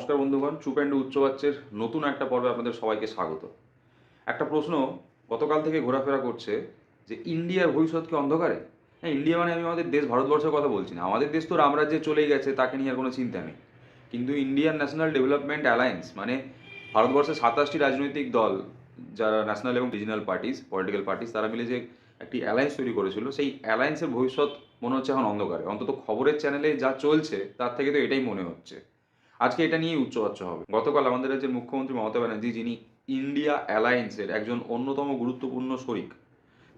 নমস্কার বন্ধুগণ, চুপ অ্যান্ড উচ্চবাচ্যের নতুন একটা পর্বে আপনাদের সবাইকে স্বাগত। একটা প্রশ্ন গতকাল থেকে ঘোরাফেরা করছে যে ইন্ডিয়ার ভবিষ্যৎ কি অন্ধকারে? হ্যাঁ ইন্ডিয়া মানে আমি আমাদের দেশ, ভারতবর্ষের কথা বলছি না। আমাদের দেশ তো রামরাজ্যে চলেই গেছে, তাকে নিয়ে আর কোনো চিন্তা নেই। কিন্তু ইন্ডিয়ান ন্যাশনাল ডেভেলপমেন্ট অ্যালায়েন্স মানে ভারতবর্ষের সাতাশটি রাজনৈতিক দল, যারা ন্যাশনাল এবং রিজিনাল পার্টিস, পলিটিক্যাল পার্টিস, তারা মিলে যে একটি অ্যালায়েন্স তৈরি করেছিল, সেই অ্যালায়েন্সের ভবিষ্যৎ মনে হচ্ছে এখন অন্ধকারে। অন্তত খবরের চ্যানেলে যা চলছে, তার থেকে তো এটাই মনে হচ্ছে। আজকে এটা নিয়েই উচ্চবাচ্য হবে। গতকাল আমাদের রাজ্যের মুখ্যমন্ত্রী মমতা ব্যানার্জি, যিনি ইন্ডিয়া অ্যালায়েন্সের একজন অন্যতম গুরুত্বপূর্ণ শরিক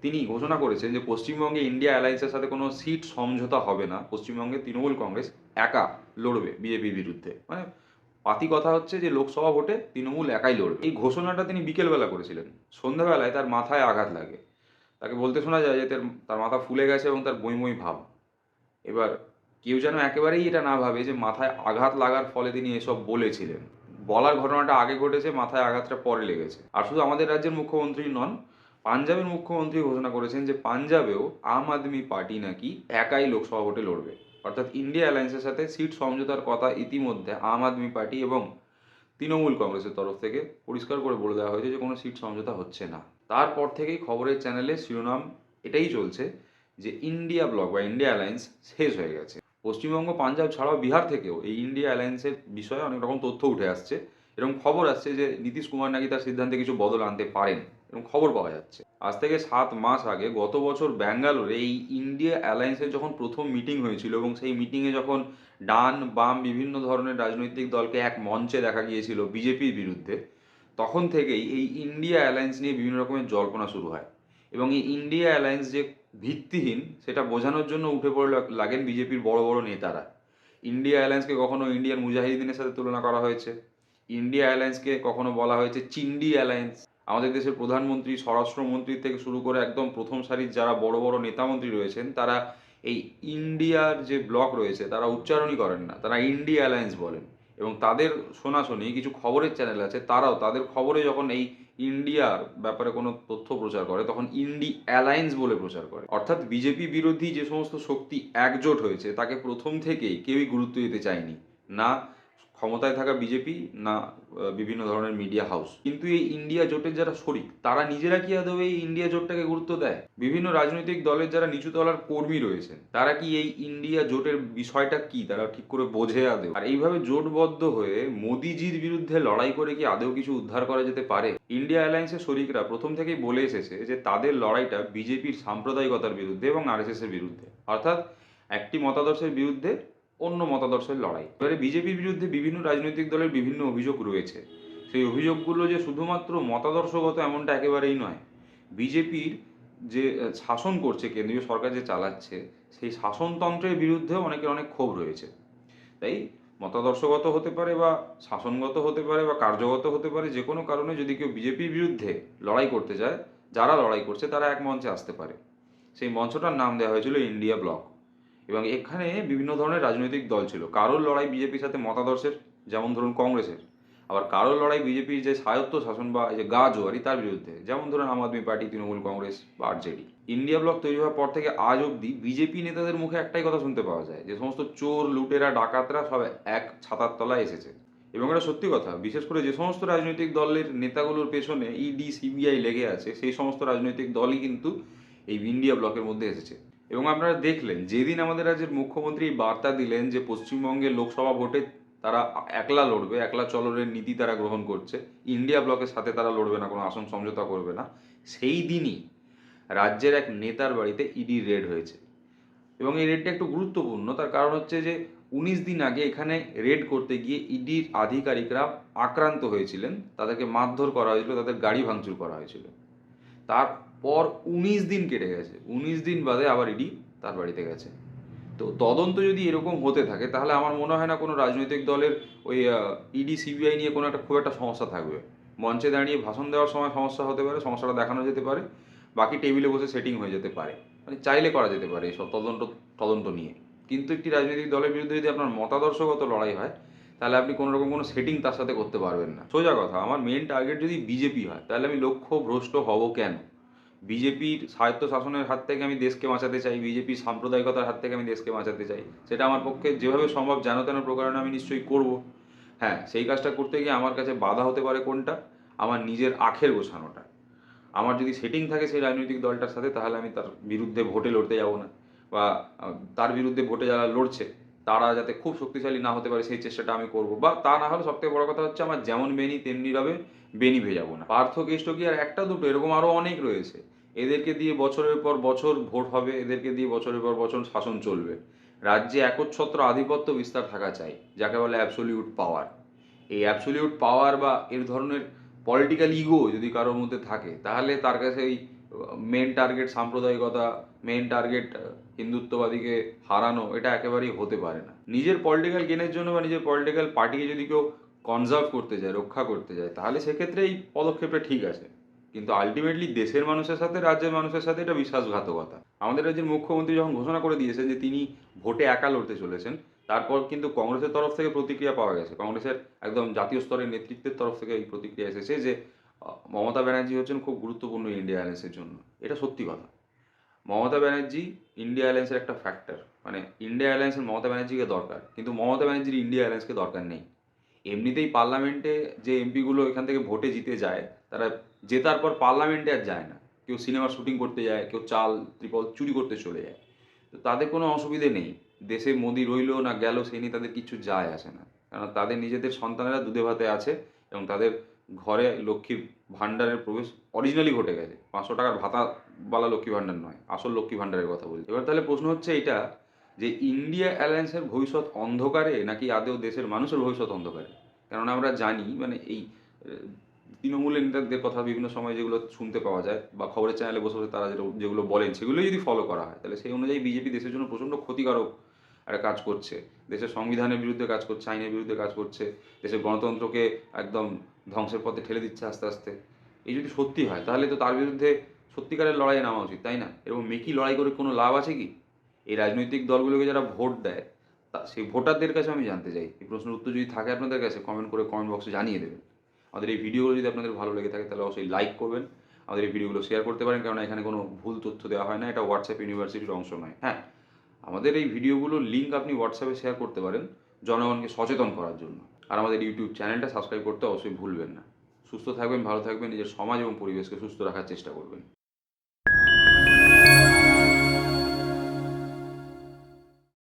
তিনি ঘোষণা করেছেন যে পশ্চিমবঙ্গে ইন্ডিয়া অ্যালায়েন্সের সাথে কোনো সিট সমঝোতা হবে না। পশ্চিমবঙ্গে তৃণমূল কংগ্রেস একা লড়বে বিজেপির বিরুদ্ধে। মানে পাতি কথা হচ্ছে যে লোকসভা ভোটে তৃণমূল একাই লড়বে। এই ঘোষণাটা তিনি বিকেলবেলা করেছিলেন। সন্ধ্যাবেলায় তার মাথায় আঘাত লাগে। তাকে বলতে শোনা যায় যে তার মাথা ফুলে গেছে এবং তার বই মই ভাব। এবার কেউ যেন একেবারেই এটা না ভাবে যে মাথায় আঘাত লাগার ফলে তিনি এসব বলেছিলেন। বলার ঘটনাটা আগে ঘটেছে, মাথায় আঘাতটা পরে লেগেছে। আর শুধু আমাদের রাজ্যের মুখ্যমন্ত্রী নন, পাঞ্জাবের মুখ্যমন্ত্রী ঘোষণা করেছেন যে পাঞ্জাবেও আম আদমি পার্টি নাকি একাই লোকসভা ভোটে লড়বে। অর্থাৎ ইন্ডিয়া অ্যালায়েন্সের সাথে সিট সমঝোতার কথা ইতিমধ্যে আম আদমি পার্টি এবং তৃণমূল কংগ্রেসের তরফ থেকে পরিষ্কার করে বলে দেওয়া হয়েছে যে কোনো সিট সমঝোতা হচ্ছে না। তারপর থেকেই খবরের চ্যানেলে শিরোনাম এটাই চলছে যে ইন্ডিয়া ব্লক বা ইন্ডিয়া অ্যালায়েন্স শেষ হয়ে গেছে। পশ্চিমবঙ্গ, পাঞ্জাব ছাড়াও বিহার থেকেও এই ইন্ডিয়া অ্যালায়েন্সের বিষয়ে অনেক রকম তথ্য উঠে আসছে। এরকম খবর আসছে যে নীতিশ কুমার নাকি তার সিদ্ধান্তে কিছু বদল আনতে পারেন। এরকম খবর পাওয়া যাচ্ছে। আজ থেকে সাত মাস আগে গত বছর ব্যাঙ্গালোরে এই ইন্ডিয়া অ্যালায়েন্সের যখন প্রথম মিটিং হয়েছিল এবং সেই মিটিংয়ে যখন ডান, বাম বিভিন্ন ধরনের রাজনৈতিক দলকে এক মঞ্চে দেখা গিয়েছিল বিজেপির বিরুদ্ধে, তখন থেকেই এই ইন্ডিয়া অ্যালায়েন্স নিয়ে বিভিন্ন রকমের জল্পনা শুরু হয়। এবং এই ইন্ডিয়া অ্যালায়েন্স যে ভিত্তিহীন, সেটা বোঝানোর জন্য উঠে পড়ে লাগ- লাগেন বিজেপির বড় বড় নেতারা। ইন্ডিয়া অ্যালায়েন্সকে কখনো ইন্ডিয়ান মুজাহিদিনের সাথে তুলনা করা হয়েছে। ইন্ডিয়া অ্যালায়েন্সকে কখনো বলা হয়েছে চিন্ডি অ্যালায়েন্স আমাদের দেশের প্রধানমন্ত্রী, স্বরাষ্ট্রমন্ত্রী থেকে শুরু করে একদম প্রথম সারির যারা বড় বড় নেতামন্ত্রী রয়েছেন, তারা এই ইন্ডিয়ার যে ব্লক রয়েছে, তারা উচ্চারণই করেন না। তারা ইন্ডিয়া অ্যালায়েন্স বলেন। এবং তাদের শোনাশুনি, কিছু খবরের চ্যানেল আছে, তারাও, তাদের খবরে যখন এই ইন্ডিয়ার ব্যাপারে কোনো তথ্য প্রচার করে, তখন ইন্ডি অ্যালায়েন্স বলে প্রচার করে। অর্থাৎ বিজেপি বিরোধী যে সমস্ত শক্তি একজোট হয়েছে, তাকে প্রথম থেকেই কেউই গুরুত্ব দিতে চায়নি। না ক্ষমতায় থাকা বিজেপি না বিভিন্ন ধরনের মিডিয়া হাউস কিন্তু এই ইন্ডিয়া জোটের যারা শরিক, তারা নিজেরা কি আদৌ এই ইন্ডিয়া জোটটাকে গুরুত্ব দেয়? বিভিন্ন রাজনৈতিক দলের যারা নিচু তলার কর্মী রয়েছেন, তারা কি এই ইন্ডিয়া জোটের বিষয়টা কি? তারা ঠিক করে বোঝে আদৌ? আর এইভাবে জোটবদ্ধ হয়ে মোদিজির বিরুদ্ধে লড়াই করে কি আদৌ কিছু উদ্ধার করা যেতে পারে? ইন্ডিয়া অ্যালায়েন্সের শরিকরা প্রথম থেকেই বলে এসেছে যে তাদের লড়াইটা বিজেপির সাম্প্রদায়িকতার বিরুদ্ধে এবং আরএসএস এর বিরুদ্ধে। অর্থাৎ একটি মতাদর্শের বিরুদ্ধে অন্য মতাদর্শের লড়াই। এবারে বিজেপির বিরুদ্ধে বিভিন্ন রাজনৈতিক দলের বিভিন্ন অভিযোগ রয়েছে। সেই অভিযোগগুলো যে শুধুমাত্র মতাদর্শগত এমনটা একেবারেই নয়, বিজেপির যে শাসন করছে, কেন্দ্রীয় সরকার যে চালাচ্ছে, সেই শাসনতন্ত্রের বিরুদ্ধেও অনেকের অনেক ক্ষোভ রয়েছে। তাই মতাদর্শগত হতে পারে বা শাসনগত হতে পারে বা কার্যগত হতে পারে, যে কোনো কারণে যদি কেউ বিজেপির বিরুদ্ধে লড়াই করতে যায়, যারা লড়াই করছে, তারা এক মঞ্চে আসতে পারে। সেই মঞ্চটার নাম দেওয়া হয়েছিল ইন্ডিয়া ব্লক। এবং এখানে বিভিন্ন ধরনের রাজনৈতিক দল ছিল। কারোর লড়াই বিজেপির সাথে মতাদর্শের, যেমন ধরুন কংগ্রেসের। আবার কারোর লড়াই বিজেপির যে স্বায়ত্ত শাসন বা এই যে গা জোয়ারি, তার বিরুদ্ধে। যেমন ধরুন আম আদমি পার্টি, তৃণমূল কংগ্রেস বা আরজেডি। ইন্ডিয়া ব্লক তৈরি হওয়ার পর থেকে আজ অবধি বিজেপি নেতাদের মুখে একটাই কথা শুনতে পাওয়া যায়, যে সমস্ত চোর, লুটেরা, ডাকাতরা সব এক ছাতার তলায় এসেছে। এবং এটা সত্যি কথা, বিশেষ করে যে সমস্ত রাজনৈতিক দলের নেতাগুলোর পেছনে ইডি সিবিআই লেগে আছে, সেই সমস্ত রাজনৈতিক দলই কিন্তু এই ইন্ডিয়া ব্লকের মধ্যে এসেছে। এবং আপনারা দেখলেন, যেদিন আমাদের রাজ্যের মুখ্যমন্ত্রী বার্তা দিলেন যে পশ্চিমবঙ্গের লোকসভা ভোটে তারা একলা লড়বে, একলা চলনের নীতি তারা গ্রহণ করছে, ইন্ডিয়া ব্লকের সাথে তারা লড়বে না, কোনো আসন সমঝোতা করবে না, সেই দিনই রাজ্যের এক নেতার বাড়িতে ইডি রেড হয়েছে। এবং এই রেডটা একটু গুরুত্বপূর্ণ, তার কারণ হচ্ছে যে উনিশ দিন আগে এখানে রেড করতে গিয়ে ইডির আধিকারিকরা আক্রান্ত হয়েছিলেন, তাদেরকে মারধর করা হয়েছিল, তাদের গাড়ি ভাঙচুর করা হয়েছিল। তারপর উনিশ দিন কেটে গেছে। উনিশ দিন বাদে আবার ইডি তার বাড়িতে গেছে। তো তদন্ত যদি এরকম হতে থাকে, তাহলে আমার মনে হয় না কোনো রাজনৈতিক দলের ওই ইডি, সিবিআই নিয়ে কোনো একটা খুব একটা সমস্যা থাকবে। মঞ্চে দাঁড়িয়ে ভাষণ দেওয়ার সময় সমস্যা হতে পারে, সমস্যাটা দেখানো যেতে পারে, বাকি টেবিলে বসে সেটিং হয়ে যেতে পারে। মানে চাইলে করা যেতে পারে এসব তদন্ত তদন্ত নিয়ে। কিন্তু একটি রাজনৈতিক দলের বিরুদ্ধে যদি আপনার মতাদর্শগত লড়াই হয় তাহলে আপনি কোনো রকম কোনো সেটিং তার সাথে করতে পারবেন না। সোজা কথা, আমার মেন টার্গেট যদি বিজেপি হয়, তাহলে আমি লক্ষ্য ভ্রষ্ট হব কেন? বিজেপির স্বায়ত্ত শাসনের হাত থেকে আমি দেশকে বাঁচাতে চাই বিজেপির সাম্প্রদায়িকতার হাত থেকে আমি দেশকে বাঁচাতে চাই, সেটা আমার পক্ষে যেভাবে সম্ভব যেন তেন প্রকারণে আমি নিশ্চয়ই করব। হ্যাঁ সেই কাজটা করতে গিয়ে আমার কাছে বাধা হতে পারে কোনটা? আমার নিজের আখের গোছানোটা। আমার যদি সেটিং থাকে সেই রাজনৈতিক দলটার সাথে, তাহলে আমি তার বিরুদ্ধে ভোটে লড়তে যাব না, বা তার বিরুদ্ধে ভোটে যারা লড়ছে তারা যাতে খুব শক্তিশালী না হতে পারে সেই চেষ্টাটা আমি করব। বা তা না হলে সবথেকে বড় কথা হচ্ছে আমার যেমন বেনি তেমনি রবে বেনি ভেজাবো না। পার্থ কি আর একটা দুটো, এরকম আরও অনেক রয়েছে। এদেরকে দিয়ে বছরের পর বছর ভোট হবে, এদেরকে দিয়ে বছরের পর বছর শাসন চলবে। রাজ্যে একচ্ছত্র আধিপত্য বিস্তার থাকা চাই, যাকে বলে অ্যাবসোলিউট পাওয়ার এই অ্যাবসোলিউট পাওয়ার বা এর ধরনের পলিটিক্যাল ইগো যদি কারোর মধ্যে থাকে, তাহলে তার কাছে এই মেন টার্গেট সাম্প্রদায়িকতা মেন টার্গেট হিন্দুত্ববাদীকে হারানো এটা একেবারেই হতে পারে না। নিজের পলিটিক্যাল গেনের জন্য বা নিজের পলিটিক্যাল পার্টিকে যদি কেউ কনজার্ভ করতে যায় রক্ষা করতে যায় তাহলে সেক্ষেত্রে এই পদক্ষেপটা ঠিক আছে। কিন্তু আলটিমেটলি দেশের মানুষের সাথে, রাজ্যের মানুষের সাথে এটা বিশ্বাসঘাতকতা। আমাদের রাজ্যের মুখ্যমন্ত্রী যখন ঘোষণা করে দিয়েছেন যে তিনি ভোটে একা লড়তে চলেছেন, তারপর কিন্তু কংগ্রেসের তরফ থেকে প্রতিক্রিয়া পাওয়া গেছে। কংগ্রেসের একদম জাতীয় স্তরের নেতৃত্বের তরফ থেকে এই প্রতিক্রিয়া এসেছে যে মমতা ব্যানার্জি হচ্ছেন খুব গুরুত্বপূর্ণ ইন্ডিয়া অ্যালায়েন্সের জন্য। এটা সত্যি কথা। মমতা ব্যানার্জি ইন্ডিয়া অ্যালায়েন্সের একটা ফ্যাক্টর মানে ইন্ডিয়া অ্যালায়েন্সের মমতা ব্যানার্জিকে দরকার। কিন্তু মমতা ব্যানার্জির ইন্ডিয়া অ্যালায়েন্সকে দরকার নেই। এমনিতেই পার্লামেন্টে যে এমপিগুলো এখান থেকে ভোটে জিতে যায়, তারা জেতার পর পার্লামেন্টে আর যায় না। কেউ সিনেমা শুটিং করতে যায়, কেউ চাল ত্রিপল চুরি করতে চলে যায়। তো তাদের কোনো অসুবিধে নেই। দেশে মোদি রইল না গেল সেই নিয়ে তাদের কিছু যায় আসে না। কারণ তাদের নিজেদের সন্তানেরা দুধে ভাতে আছে এবং তাদের ঘরে লক্ষ্মীর ভাণ্ডারের প্রবেশ অরিজিনালি ঘটে গেছে। পাঁচশো টাকার ভাতাওয়ালা লক্ষ্মী ভাণ্ডার নয়, আসল লক্ষ্মী ভাণ্ডারের কথা বলছি। এবার তাহলে প্রশ্ন হচ্ছে এটা যে ইন্ডিয়া অ্যালায়েন্সের ভবিষ্যৎ অন্ধকারে নাকি আদেও দেশের মানুষের ভবিষ্যৎ অন্ধকারে? কারণ আমরা জানি মানে এই তৃণমূলের নেতাদের কথা বিভিন্ন সময় যেগুলো শুনতে পাওয়া যায় বা খবরের চ্যানেলে বসে বসে তারা যেটা যেগুলো বলেন সেগুলো যদি ফলো করা হয়, তাহলে সেই অনুযায়ী বিজেপি দেশের জন্য প্রচণ্ড ক্ষতিকারক একটা কাজ করছে। দেশের সংবিধানের বিরুদ্ধে কাজ করছে, আইনের বিরুদ্ধে কাজ করছে, দেশের গণতন্ত্রকে একদম ধ্বংসের পথে ঠেলে দিচ্ছে আস্তে আস্তে। এই যদি সত্যি হয়, তাহলে তো তার বিরুদ্ধে সত্যিকারের লড়াইয়ে নামা উচিত, তাই না? এরকম মেকি লড়াই করে কোনো লাভ আছে কি? এই রাজনৈতিক দলগুলোকে যারা ভোট দেয়, তা সেই ভোটারদের কাছে আমি জানতে চাই। এই প্রশ্নের উত্তর যদি থাকে আপনাদের কাছে কমেন্ট করে কমেন্ট বক্সে জানিয়ে দেবেন। আমাদের এই ভিডিওগুলো যদি আপনাদের ভালো লেগে থাকে, তাহলে অবশ্যই লাইক করবেন। আমাদের এই ভিডিওগুলো শেয়ার করতে পারেন কারণ এখানে কোনো ভুল তথ্য দেওয়া হয় না। এটা হোয়াটসঅ্যাপ ইউনিভার্সিটির অংশ নয় হ্যাঁ? আমাদের এই ভিডিওগুলো লিঙ্ক আপনি হোয়াটসঅ্যাপে শেয়ার করতে পারেন জনগণকে সচেতন করার জন্য। আর আমাদের ইউটিউব চ্যানেলটা সাবস্ক্রাইব করতে অবশ্যই ভুলবেন না। সুস্থ থাকবেন, ভালো থাকবেন, নিজের সমাজ এবং পরিবেশকে সুস্থ রাখার চেষ্টা করবেন।